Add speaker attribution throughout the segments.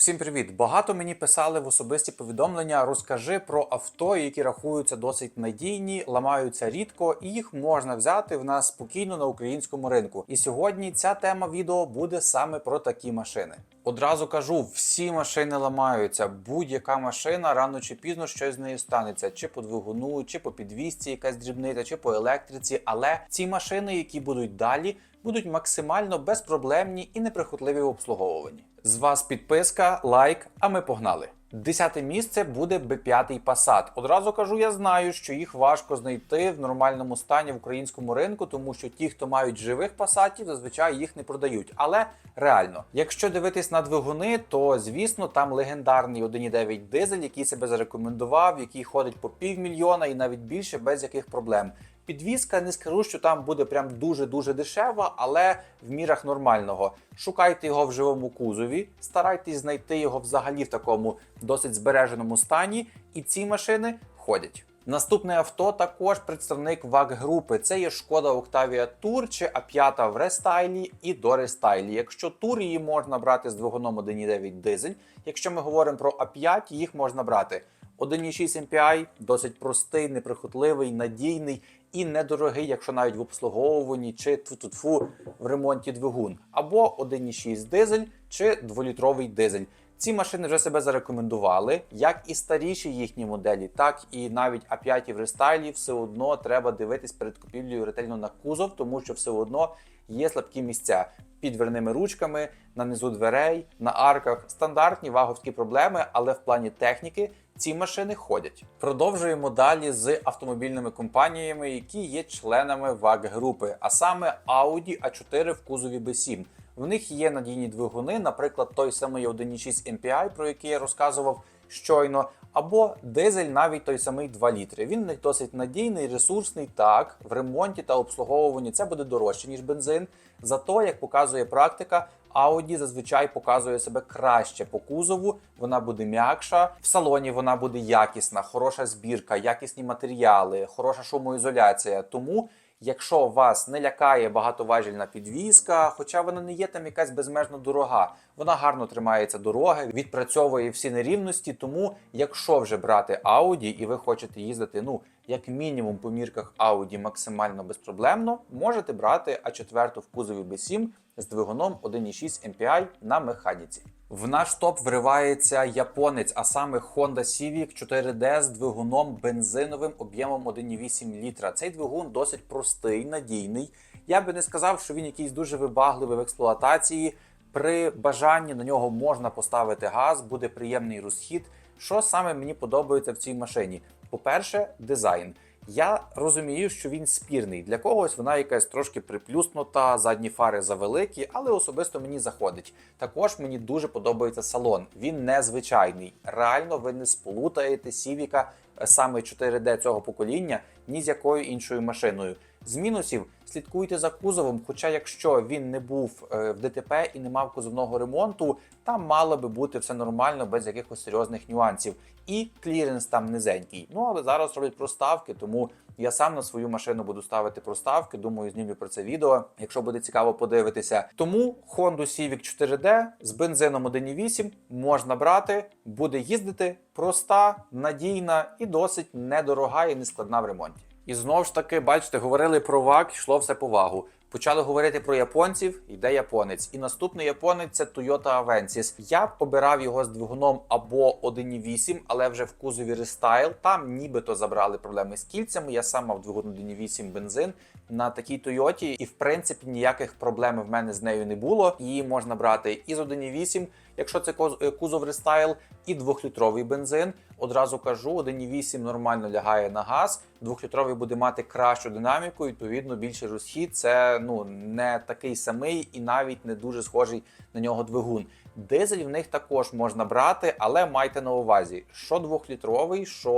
Speaker 1: Всім привіт! Багато мені писали в особисті повідомлення. Розкажи про авто, які рахуються досить надійні, ламаються рідко, і їх можна взяти в нас спокійно на українському ринку. І сьогодні ця тема відео буде саме про такі машини. Одразу кажу, всі машини ламаються. Будь-яка машина рано чи пізно щось з нею станеться, чи по двигуну, чи по підвісці, якась дрібниця, чи по електриці. Але ці машини, які будуть далі, будуть максимально безпроблемні і неприхотливі в обслуговуванні. З вас підписка, лайк, а ми погнали. Десяте місце буде B5 Passat. Одразу кажу, я знаю, що їх важко знайти в нормальному стані в українському ринку, тому що ті, хто мають живих пасатів, зазвичай їх не продають. Але реально, якщо дивитись на двигуни, то звісно там легендарний 1.9 дизель, який себе зарекомендував, який ходить по півмільйона і навіть більше без яких проблем. Підвізка не скажу, що там буде прям дуже-дуже дешева, але в мірах нормального. Шукайте його в живому кузові, старайтесь знайти його взагалі в такому досить збереженому стані, і ці машини ходять. Наступне авто також представник ваг групи. Це є шкода Octavia Tour чи А5 в рестайлі і до рестайлі. Якщо Tour її можна брати з двигуном 1.9 дизель, якщо ми говоримо про А5, їх можна брати 1.6 MPI, досить простий, неприхотливий, надійний і недорогий, якщо навіть в обслуговуванні чи тфу-тфу в ремонті двигун, або 1.6 дизель чи 2-літровий дизель. Ці машини вже себе зарекомендували, як і старіші їхні моделі, так і навіть А5 в рестайлі все одно треба дивитись перед купівлею ретельно на кузов, тому що все одно є слабкі місця під дверними ручками, на низу дверей, на арках. Стандартні ваговські проблеми, але в плані техніки ці машини ходять. Продовжуємо далі з автомобільними компаніями, які є членами ВАГ групи, а саме Audi A4 в кузові B7. В них є надійні двигуни, наприклад, той самий 1.6 MPI, про який я розказував щойно, або дизель, навіть той самий 2 літри. Він в них досить надійний, ресурсний. Так, в ремонті та обслуговуванні це буде дорожче, ніж бензин. Зато, як показує практика, Audi зазвичай показує себе краще по кузову, вона буде м'якша. В салоні вона буде якісна, хороша збірка, якісні матеріали, хороша шумоізоляція. Тому. Якщо вас не лякає багатоважільна підвізка, хоча вона не є там якась безмежно дорога, вона гарно тримається дороги, відпрацьовує всі нерівності. Тому, якщо вже брати Audi і ви хочете їздити, ну як мінімум по мірках Audi максимально безпроблемно, можете брати А4 в кузові B7 з двигуном 1.6 MPI на механіці. В наш топ вривається японець, а саме Honda Civic 4D з двигуном бензиновим об'ємом 1,8 літра. Цей двигун досить простий, надійний. Я би не сказав, що він якийсь дуже вибагливий в експлуатації. При бажанні на нього можна поставити газ, буде приємний розхід. Що саме мені подобається в цій машині? По-перше, дизайн. Я розумію, що він спірний. Для когось вона якась трошки приплюснута, задні фари завеликі, але особисто мені заходить. Також мені дуже подобається салон. Він незвичайний. Реально, ви не сполутаєте Сівіка саме 4D цього покоління ні з якою іншою машиною. З мінусів слідкуйте за кузовом. Хоча, якщо він не був е, в ДТП і не мав кузовного ремонту, там мало би бути все нормально без якихось серйозних нюансів. І кліренс там низенький. Ну але зараз роблять проставки, тому я сам на свою машину буду ставити проставки. Думаю, знімлю про це відео, якщо буде цікаво подивитися. Тому Honda Civic 4D з бензином 1.8 можна брати, буде їздити проста, надійна і досить недорога і нескладна в ремонті. І знову ж таки, бачите, говорили про ВАК, йшло все по вагу. Почали говорити про японців, йде японець. І наступний японець це Toyota Avensis. Я б обирав його з двигуном або 1.8, але вже в кузові рестайл. Там нібито забрали проблеми з кільцями. Я сам мав двигун 1.8 бензин на такій Тойоті, і в принципі ніяких проблем в мене з нею не було. Її можна брати і з 1.8, якщо це кузов рестайл, і 2-літровий бензин. Одразу кажу, 1.8 нормально лягає на газ, 2-літровий буде мати кращу динаміку, відповідно, більший розхід. Це ну не такий самий і навіть не дуже схожий на нього двигун. Дизель в них також можна брати, але майте на увазі, що 2-літровий, що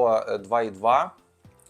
Speaker 1: 2.2,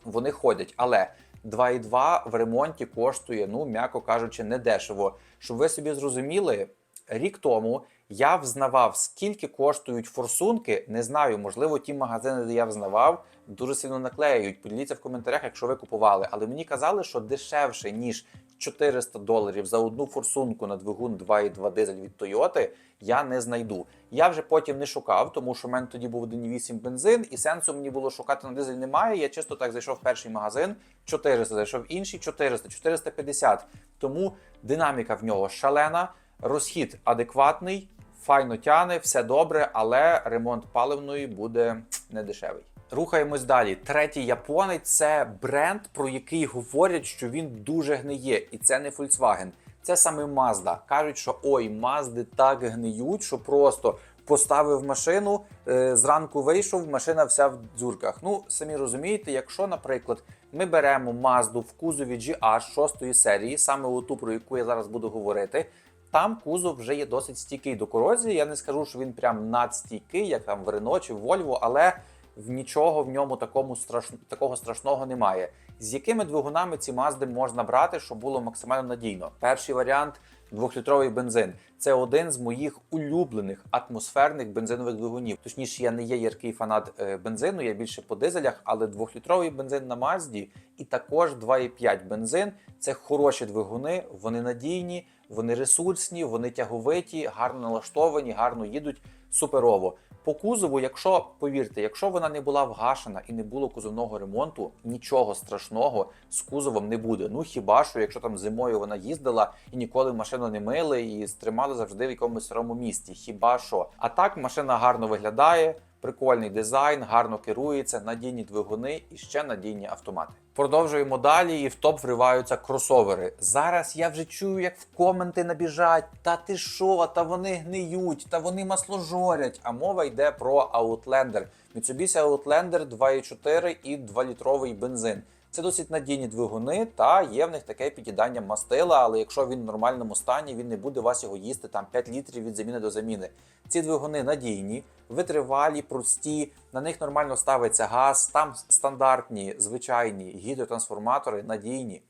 Speaker 1: вони ходять. Але 2.2 в ремонті коштує, ну м'яко кажучи, недешево. Щоб ви собі зрозуміли, рік тому Я взнавав, скільки коштують форсунки. Не знаю, можливо, ті магазини, де я взнавав, дуже сильно наклеюють. Поділіться в коментарях, якщо ви купували. Але мені казали, що дешевше ніж 400 доларів за одну форсунку на двигун 2.2 дизель від Toyota я не знайду. Я вже потім не шукав, тому що в мене тоді був 1.8 бензин, і сенсу мені було шукати на дизель немає. Я чисто так зайшов в перший магазин 400, зайшов в інший 400, 450. Тому динаміка в нього шалена, розхід адекватний, файно тяне, все добре, але ремонт паливної буде не дешевий. Рухаємось далі. Третій японець це бренд, про який говорять, що він дуже гниє, і це не Volkswagen. Це саме Mazda. Кажуть, що ой, Мазди так гниють, що просто поставив машину, е, зранку вийшов, машина вся в дзюрках. Ну, самі розумієте, якщо, наприклад, ми беремо Mazda в кузові GH 6 серії, саме оту, про яку я зараз буду говорити. Там кузов вже є досить стійкий до корозії. Я не скажу, що він прям надстійкий, як там в Рено чи в Вольво, але в нічого в ньому такому страш... такого страшного немає. З якими двигунами ці мазди можна брати, щоб було максимально надійно? Перший варіант двохлітровий бензин. Це один з моїх улюблених атмосферних бензинових двигунів. Точніше, я не є яркий фанат е, бензину, я більше по дизелях, але двохлітровий бензин на Мазді і також 2,5 бензин це хороші двигуни, вони надійні, вони ресурсні, вони тяговиті, гарно налаштовані, гарно їдуть суперово. По кузову, якщо повірте, якщо вона не була вгашена і не було кузовного ремонту, нічого страшного з кузовом не буде. Ну хіба що, якщо там зимою вона їздила і ніколи машину не мили і стримали завжди в якомусь старому місті. Хіба що? А так машина гарно виглядає, прикольний дизайн, гарно керується, надійні двигуни і ще надійні автомати. Продовжуємо далі, і в топ вриваються кросовери. Зараз я вже чую, як в коменти набіжать. Та ти що, та вони гниють, та вони масложорять. А мова йде про Outlander. Mitsubishi Outlander 2.4 і 2-літровий бензин. Це досить надійні двигуни, та є в них таке під'їдання мастила, але якщо він в нормальному стані, він не буде вас його їсти там 5 літрів від заміни до заміни. Ці двигуни надійні, витривалі, прості, на них нормально ставиться газ, там стандартні, звичайні гідротрансформатори, надійні,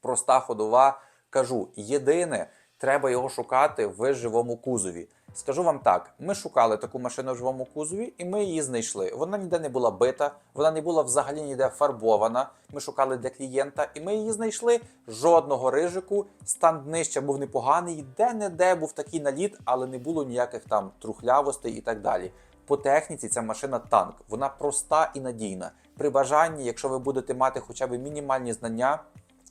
Speaker 1: проста ходова. Кажу, єдине, треба його шукати в живому кузові. Скажу вам так: ми шукали таку машину в живому кузові, і ми її знайшли. Вона ніде не була бита, вона не була взагалі ніде фарбована. Ми шукали для клієнта, і ми її знайшли. Жодного рижику, стан днища був непоганий, де-не-де був такий наліт, але не було ніяких там трухлявостей і так далі. По техніці ця машина танк, вона проста і надійна. При бажанні, якщо ви будете мати хоча б мінімальні знання,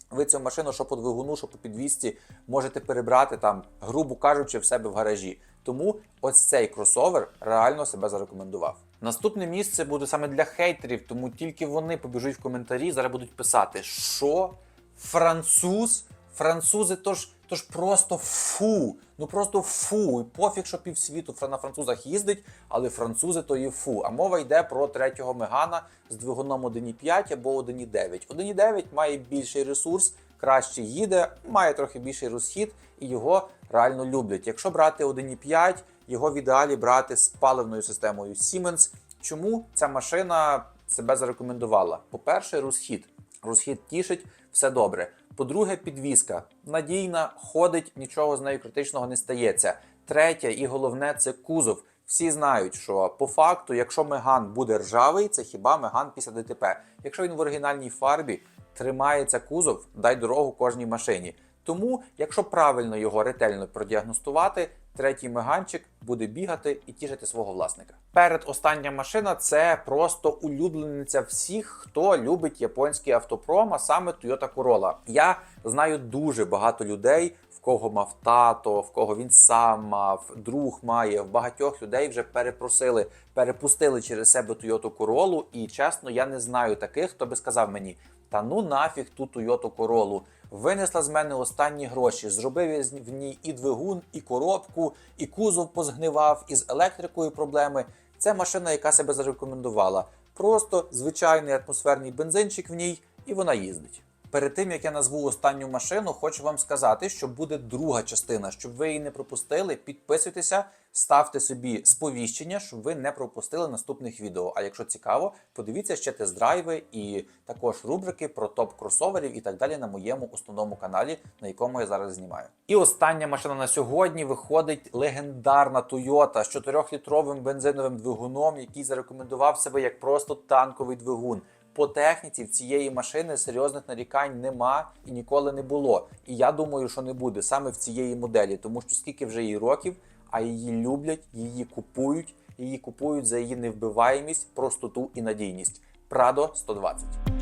Speaker 1: ви цю машину, що по двигуну, що по підвісці, можете перебрати там, грубо кажучи, в себе в гаражі. Тому ось цей кросовер реально себе зарекомендував. Наступне місце буде саме для хейтерів, тому тільки вони побіжуть в коментарі, зараз будуть писати, що француз, французи то ж, то ж просто фу. Ну просто фу. І пофіг, що півсвіту на французах їздить, але французи то є фу. А мова йде про третього мегана з двигуном 1.5 або 1.9. 1.9 має більший ресурс, краще їде, має трохи більший розхід і його реально люблять. Якщо брати 1.5, його в ідеалі брати з паливною системою Siemens. Чому ця машина себе зарекомендувала? По-перше, розхід. Розхід тішить, все добре. По-друге, підвізка надійна, ходить, нічого з нею критичного не стається. Третє і головне це кузов. Всі знають, що по факту, якщо меган буде ржавий, це хіба меган після ДТП. Якщо він в оригінальній фарбі тримається кузов, дай дорогу кожній машині. Тому, якщо правильно його ретельно продіагностувати, третій меганчик буде бігати і тішити свого власника. Перед остання машина це просто улюблениця всіх, хто любить японський автопром, а саме Toyota Corolla. Я знаю дуже багато людей, в кого мав тато, в кого він сам мав, друг має. В багатьох людей вже перепросили, перепустили через себе Toyota Corolla, і чесно, я не знаю таких, хто би сказав мені. Та ну нафіг ту Toyota Corolla. Винесла з мене останні гроші. Зробив я в ній і двигун, і коробку, і кузов позгнивав, і з електрикою проблеми. Це машина, яка себе зарекомендувала. Просто звичайний атмосферний бензинчик в ній, і вона їздить. Перед тим як я назву останню машину, хочу вам сказати, що буде друга частина. Щоб ви її не пропустили, підписуйтеся, ставте собі сповіщення, щоб ви не пропустили наступних відео. А якщо цікаво, подивіться ще тест-драйви і також рубрики про топ кросоверів і так далі на моєму основному каналі, на якому я зараз знімаю. І остання машина на сьогодні виходить легендарна Toyota з 4-літровим бензиновим двигуном, який зарекомендував себе як просто танковий двигун. По техніці в цієї машини серйозних нарікань нема і ніколи не було. І я думаю, що не буде саме в цієї моделі, тому що скільки вже їй років, а її люблять, її купують, її купують за її невбиваємість, простоту і надійність. Прадо 120.